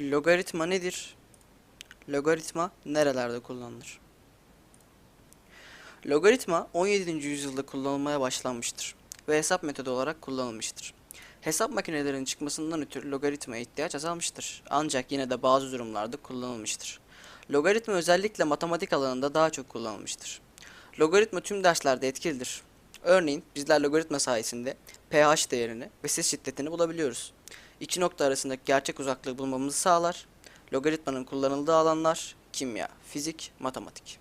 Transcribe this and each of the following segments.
Logaritma nedir? Logaritma nerelerde kullanılır? Logaritma 17. yüzyılda kullanılmaya başlanmıştır ve hesap metodu olarak kullanılmıştır. Hesap makinelerinin çıkmasından ötürü logaritmaya ihtiyaç azalmıştır. Ancak yine de bazı durumlarda kullanılmıştır. Logaritma özellikle matematik alanında daha çok kullanılmıştır. Logaritma tüm derslerde etkilidir. Örneğin bizler logaritma sayesinde pH değerini ve ses şiddetini bulabiliyoruz. İki nokta arasındaki gerçek uzaklığı bulmamızı sağlar. Logaritmanın kullanıldığı alanlar kimya, fizik, matematik.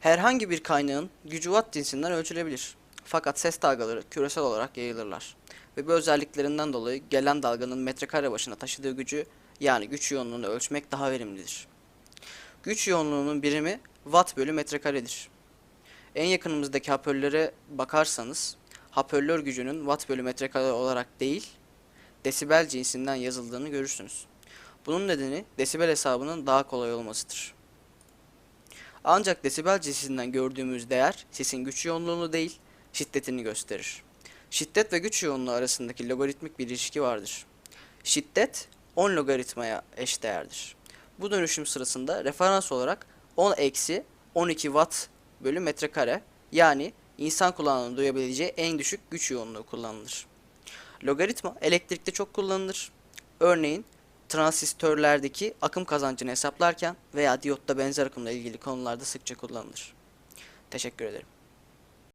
Herhangi bir kaynağın gücü watt cinsinden ölçülebilir. Fakat ses dalgaları küresel olarak yayılırlar. Ve bu özelliklerinden dolayı gelen dalganın metrekare başına taşıdığı gücü yani güç yoğunluğunu ölçmek daha verimlidir. Güç yoğunluğunun birimi watt bölü metrekaredir. En yakınımızdaki hoparlöre bakarsanız hoparlör gücünün watt bölü metrekare olarak değil desibel cinsinden yazıldığını görürsünüz. Bunun nedeni desibel hesabının daha kolay olmasıdır. Ancak desibel cinsinden gördüğümüz değer sesin güç yoğunluğunu değil şiddetini gösterir. Şiddet ve güç yoğunluğu arasındaki logaritmik bir ilişki vardır. Şiddet 10 logaritmaya eşdeğerdir. Bu dönüşüm sırasında referans olarak 10 eksi 12 watt bölü metrekare yani insan kulağının duyabileceği en düşük güç yoğunluğu kullanılır. Logaritma elektrikte çok kullanılır. Örneğin transistörlerdeki akım kazancını hesaplarken veya diyotta benzer akımla ilgili konularda sıkça kullanılır. Teşekkür ederim.